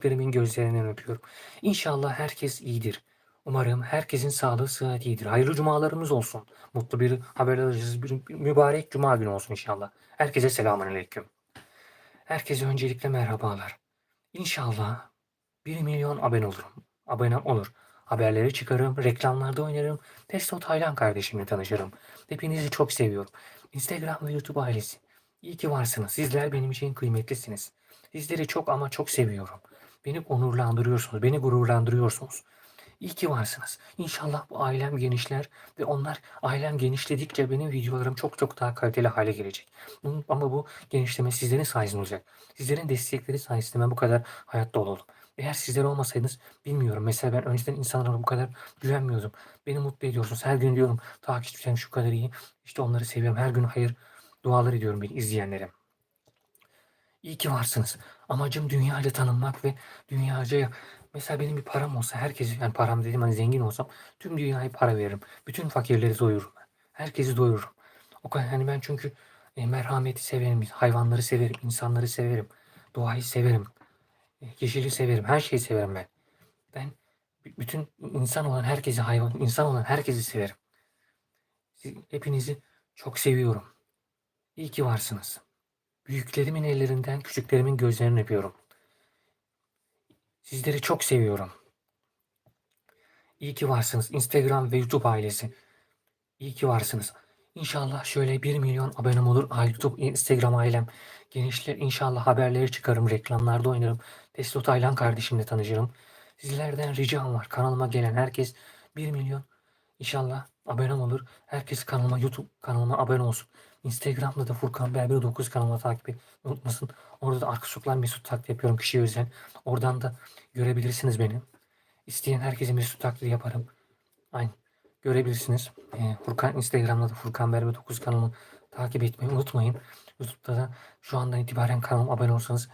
Büyüklerimin gözlerinden öpüyorum. İnşallah herkes iyidir. Umarım herkesin sağlığı sıhhati iyidir. Hayırlı cumalarımız olsun. Mutlu bir haber alacağız. Bir mübarek cuma günü olsun inşallah. Herkese selamünaleyküm. Herkese öncelikle merhabalar. İnşallah 1 milyon abone olurum. Abonem olur. Haberleri çıkarım, reklamlarda oynarım. Testo Taylan kardeşimle tanışırım. Hepinizi çok seviyorum. Instagram ve YouTube ailesi. İyi ki varsınız. Sizler benim için kıymetlisiniz. Sizleri çok ama çok seviyorum. Beni onurlandırıyorsunuz, beni gururlandırıyorsunuz. İyi ki varsınız. İnşallah bu ailem genişler ve onlar ailem genişledikçe benim videolarım çok çok daha kaliteli hale gelecek. Ama bu genişleme sizlerin sayesinde olacak. Sizlerin destekleri sayesinde ben bu kadar hayatta olalım. Eğer sizler olmasaydınız bilmiyorum. Mesela ben önceden insanlara bu kadar güvenmiyordum. Beni mutlu ediyorsunuz. Her gün diyorum takipçilerim şu kadar iyi. İşte onları seviyorum. Her gün hayır dualar ediyorum beni izleyenlere. İyi ki varsınız. Amacım dünyayla tanınmak ve dünyaca mesela benim bir param olsa herkesi yani param dedim hani zengin olsam tüm dünyaya para veririm. Bütün fakirleri doyururum. Herkesi doyururum. O kadar hani ben çünkü e, merhameti severim, hayvanları severim, insanları severim, doğayı severim, e, yeşili severim, her şeyi severim ben. Ben bütün insan olan herkesi hayvan, insan olan herkesi severim. Hepinizi çok seviyorum. İyi ki varsınız. Büyüklerimin ellerinden, küçüklerimin gözlerinden öpüyorum. Sizleri çok seviyorum. İyi ki varsınız. Instagram ve YouTube ailesi. İyi ki varsınız. İnşallah şöyle 1 milyon abonem olur. YouTube, Instagram ailem genişler. İnşallah haberleri çıkarım, reklamlarda oynarım. Testo Taylan kardeşimle tanışırım. Sizlerden ricam var. Kanalıma gelen herkes 1 milyon İnşallah abonem olur. Herkes kanalıma, YouTube kanalıma abone olsun. Instagram'da da Furkan Berber 9 kanalıma takip et unutmasın. Orada da arka sokaklar Mesut taklit yapıyorum kişiye özel. Oradan da görebilirsiniz beni. İsteyen herkese Mesut taklidi yaparım. Aynı. Görebilirsiniz. Ee, Furkan Instagram'da da Furkan Berber 9 kanalımı takip etmeyi unutmayın. YouTube'da da şu andan itibaren kanalıma abone olsanız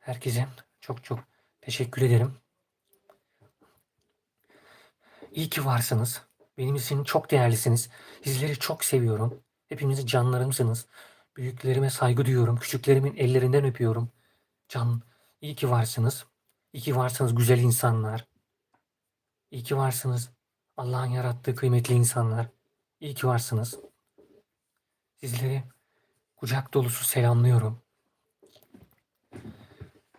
herkese çok çok teşekkür ederim. İyi ki varsınız. Benim için çok değerlisiniz. Sizleri çok seviyorum. Hepiniz canlarımsınız. Büyüklerime saygı duyuyorum. Küçüklerimin ellerinden öpüyorum. Can, iyi ki varsınız. İyi ki varsınız güzel insanlar. İyi ki varsınız. Allah'ın yarattığı kıymetli insanlar. İyi ki varsınız. Sizleri kucak dolusu selamlıyorum.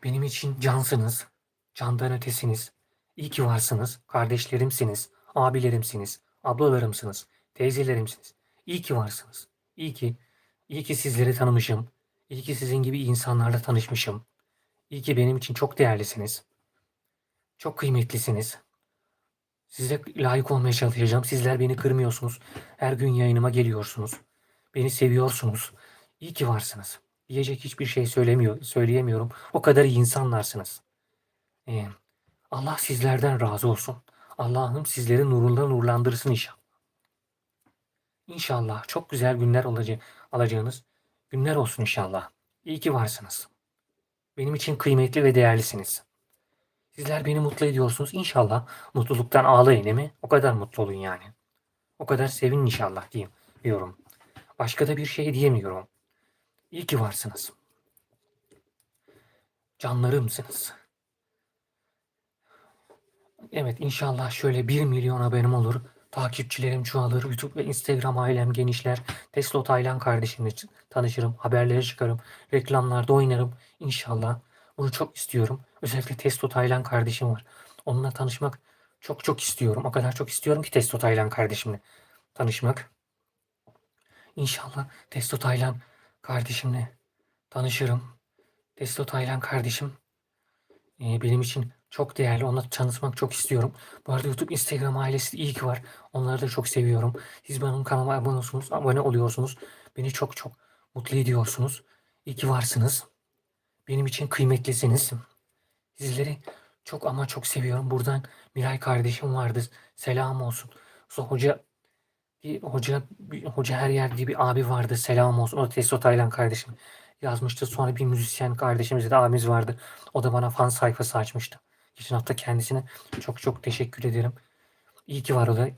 Benim için cansınız. Candan ötesiniz. İyi ki varsınız. Kardeşlerimsiniz. Abilerimsiniz. Ablalarımsınız. Teyzelerimsiniz. İyi ki varsınız. İyi ki, iyi ki sizleri tanımışım. İyi ki sizin gibi insanlarla tanışmışım. İyi ki benim için çok değerlisiniz. Çok kıymetlisiniz. Size layık olmaya çalışacağım. Sizler beni kırmıyorsunuz. Her gün yayınıma geliyorsunuz. Beni seviyorsunuz. İyi ki varsınız. Diyecek hiçbir şey söylemiyor, söyleyemiyorum. O kadar iyi insanlarsınız. Ee, Allah sizlerden razı olsun. Allah'ım sizleri nurundan nurlandırsın inşallah. İnşallah çok güzel günler olacak, alacağınız günler olsun inşallah. İyi ki varsınız. Benim için kıymetli ve değerlisiniz. Sizler beni mutlu ediyorsunuz. İnşallah mutluluktan ağlayın değil mi? O kadar mutlu olun yani. O kadar sevin inşallah diyeyim diyorum. Başka da bir şey diyemiyorum. İyi ki varsınız. Canlarımsınız. Evet inşallah şöyle 1 milyon abonem olur. Takipçilerim çoğalır. YouTube ve Instagram ailem genişler. Tesla Taylan kardeşimle tanışırım. Haberlere çıkarım. Reklamlarda oynarım. İnşallah. Bunu çok istiyorum. Özellikle Testo Taylan kardeşim var. Onunla tanışmak çok çok istiyorum. O kadar çok istiyorum ki Testo Taylan kardeşimle tanışmak. İnşallah Testo Taylan kardeşimle tanışırım. Testo Taylan kardeşim benim için çok değerli. Onunla tanışmak çok istiyorum. Bu arada YouTube, Instagram ailesi iyi ki var. Onları da çok seviyorum. Siz benim kanalıma abone olsunuz, abone oluyorsunuz. Beni çok çok mutlu ediyorsunuz. İyi ki varsınız. Benim için kıymetlisiniz. Sizleri çok ama çok seviyorum. Buradan Miray kardeşim vardı. Selam olsun. Sonra hoca bir hoca bir hoca her yerde bir abi vardı. Selam olsun. O da Testo Taylan kardeşim yazmıştı. Sonra bir müzisyen kardeşimiz de abimiz vardı. O da bana fan sayfası açmıştı. Geçen hafta kendisine çok çok teşekkür ederim. İyi ki var o da.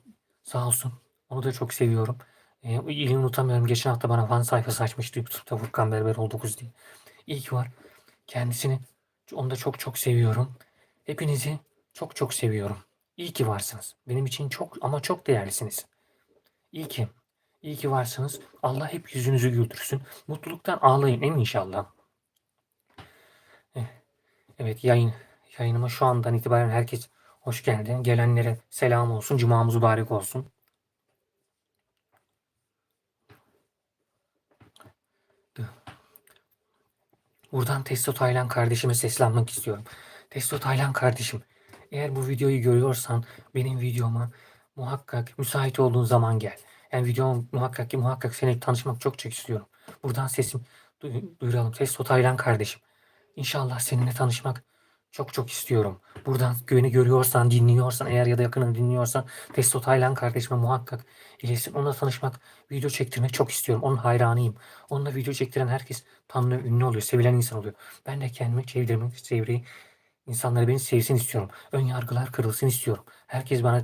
Sağ olsun. Onu da çok seviyorum. Ee, o iyiliğini unutamıyorum. Geçen hafta bana fan sayfası açmıştı. YouTube'da Furkan Berber 19 diye. İyi ki var. Kendisini onu da çok çok seviyorum. Hepinizi çok çok seviyorum. İyi ki varsınız. Benim için çok ama çok değerlisiniz. İyi ki. İyi ki varsınız. Allah hep yüzünüzü güldürsün. Mutluluktan ağlayın en inşallah. Eh, Evet yayın yayınıma şu andan itibaren herkes hoş geldi. Gelenlere selam olsun. Cumamız mübarek olsun. Buradan Testo Taylan kardeşime seslenmek istiyorum. Testo Taylan kardeşim, eğer bu videoyu görüyorsan benim videoma muhakkak müsait olduğun zaman gel. Yani videom muhakkak ki muhakkak seni tanışmak çok çok istiyorum. Buradan sesim duy- duyuralım. Testo Taylan kardeşim. İnşallah seninle tanışmak çok çok istiyorum. Buradan beni görüyorsan, dinliyorsan, eğer ya da yakını dinliyorsan Testo Taylan kardeşime muhakkak iletsin. Onunla tanışmak, video çektirmek çok istiyorum. Onun hayranıyım. Onunla video çektiren herkes tanınıyor, ünlü oluyor, sevilen insan oluyor. Ben de kendimi çevirmek, çevreyi, insanları beni sevsin istiyorum. Ön yargılar kırılsın istiyorum. Herkes bana,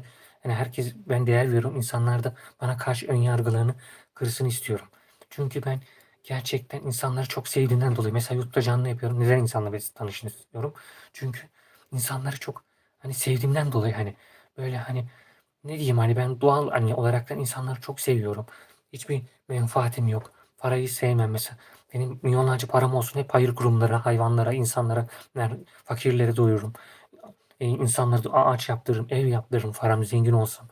yani herkes ben değer veriyorum. İnsanlar da bana karşı ön yargılarını kırsın istiyorum. Çünkü ben gerçekten insanları çok sevdiğinden dolayı mesela YouTube'da canlı yapıyorum. Neden insanla tanışın istiyorum? Çünkü insanları çok hani sevdiğimden dolayı hani böyle hani ne diyeyim hani ben doğal hani olaraktan insanları çok seviyorum. Hiçbir menfaatim yok. Parayı sevmem mesela. Benim milyonlarca param olsun hep hayır kurumlara, hayvanlara, insanlara, ner- fakirlere doyururum. E, insanlara ağaç yaptırırım, ev yaptırırım param zengin olsam.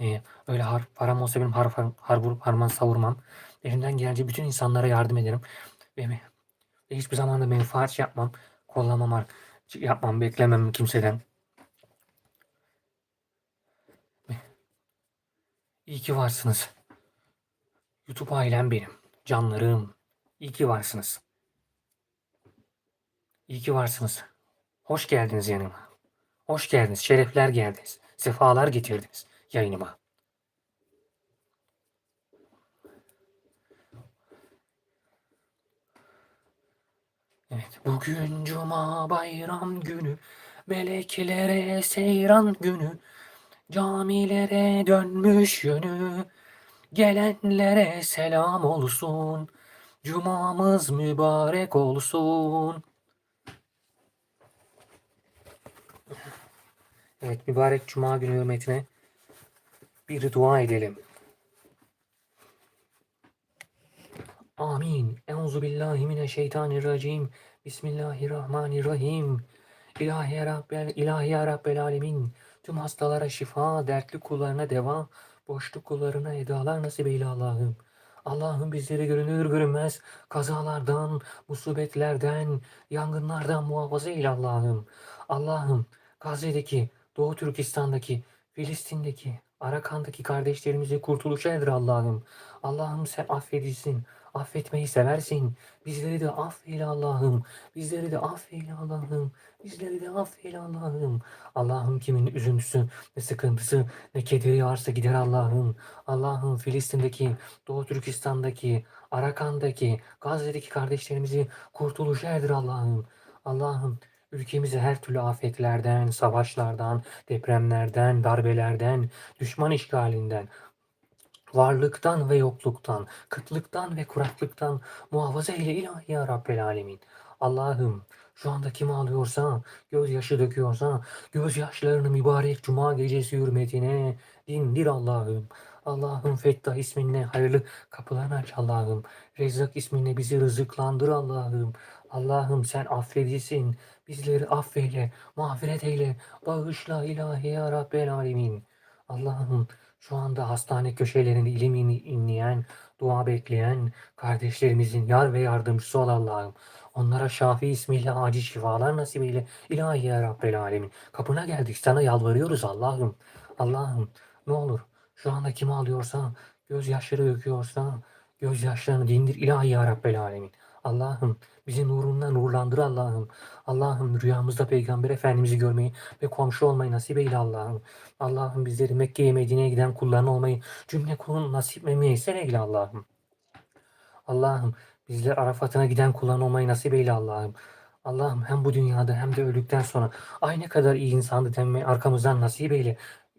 E, öyle har, param olsa benim har, har, har harman savurmam. Elimden gelince bütün insanlara yardım ederim. Ve, ve hiçbir zaman da menfaat yapmam, kollamam, yapmam, beklemem kimseden. İyi ki varsınız. YouTube ailem benim. Canlarım. İyi ki varsınız. İyi ki varsınız. Hoş geldiniz yanıma. Hoş geldiniz. Şerefler geldiniz. Sefalar getirdiniz yayınıma. Evet. Bugün cuma bayram günü. Meleklere seyran günü. Camilere dönmüş yönü. Gelenlere selam olsun. Cumamız mübarek olsun. Evet, mübarek cuma günü hürmetine bir dua edelim. Amin. Euzu billahi mineşşeytanirracim. Bismillahirrahmanirrahim. İlahi ya Rabbel, ilahi ya Rabbel alemin. Tüm hastalara şifa, dertli kullarına deva, boşluk kullarına edalar nasip eyle Allah'ım. Allah'ım bizleri görünür görünmez kazalardan, musibetlerden, yangınlardan muhafaza eyle Allah'ım. Allah'ım Gazze'deki, Doğu Türkistan'daki, Filistin'deki, Arakan'daki kardeşlerimize kurtuluş erdir Allah'ım. Allah'ım sen affedilsin. Affetmeyi seversin. Bizleri de affeyle Allah'ım. Bizleri de affeyle Allah'ım. Bizleri de affeyle Allah'ım. Allah'ım kimin üzüntüsü, ne sıkıntısı, ne kederi varsa gider Allah'ım. Allah'ım Filistin'deki, Doğu Türkistan'daki, Arakan'daki, Gazze'deki kardeşlerimizi kurtuluş erdir Allah'ım. Allah'ım ülkemizi her türlü afetlerden, savaşlardan, depremlerden, darbelerden, düşman işgalinden, varlıktan ve yokluktan, kıtlıktan ve kuraklıktan muhafaza eyle ilahi ya Rabbel Alemin. Allah'ım şu anda kim ağlıyorsa, gözyaşı döküyorsa, gözyaşlarını mübarek cuma gecesi hürmetine dindir Allah'ım. Allah'ım Fettah isminle hayırlı kapılarını aç Allah'ım. Rezzak isminle bizi rızıklandır Allah'ım. Allah'ım sen affedisin. Bizleri affeyle, mağfiret eyle, bağışla ilahi ya Rabbel Alemin. Allah'ım şu anda hastane köşelerinde ilim in- inleyen, dua bekleyen kardeşlerimizin yar ve yardımcısı ol Allah'ım. Onlara Şafi ismiyle acil şifalar nasip eyle. İlahi ya Rabbel Alemin. Kapına geldik sana yalvarıyoruz Allah'ım. Allah'ım ne olur şu anda kim ağlıyorsa, gözyaşları döküyorsa, gözyaşlarını dindir ilahi ya Rabbel Alemin. Allah'ım bizi nurundan nurlandır Allah'ım. Allah'ım rüyamızda Peygamber Efendimiz'i görmeyi ve komşu olmayı nasip eyle Allah'ım. Allah'ım bizleri Mekke'ye Medine'ye giden kulların olmayı cümle kulun nasip ve müyesser eyle Allah'ım. Allah'ım bizler Arafat'ına giden kulların olmayı nasip eyle Allah'ım. Allah'ım hem bu dünyada hem de öldükten sonra ay ne kadar iyi insandı demeyi arkamızdan nasip eyle.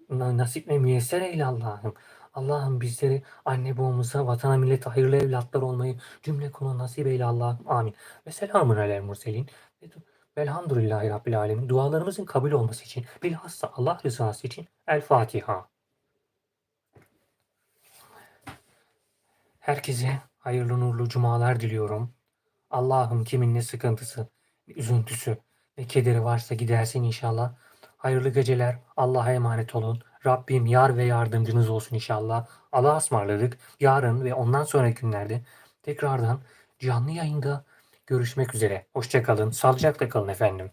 Na- Nasip ve müyesser eyle Allah'ım. Allah'ım bizleri anne babamıza, vatana, millete hayırlı evlatlar olmayı cümle kulun nasip eyle Allah'ım. Amin. Ve selamun aleyhi murselin. Ve, Velhamdülillahi Rabbil Alemin. Dualarımızın kabul olması için, bilhassa Allah rızası için El Fatiha. Herkese hayırlı nurlu cumalar diliyorum. Allah'ım kimin ne sıkıntısı, üzüntüsü ve kederi varsa gidersin inşallah. Hayırlı geceler. Allah'a emanet olun. Rabbim yar ve yardımcınız olsun inşallah. Allah'a ısmarladık. Yarın ve ondan sonraki günlerde tekrardan canlı yayında görüşmek üzere. Hoşçakalın. Sağlıcakla kalın efendim.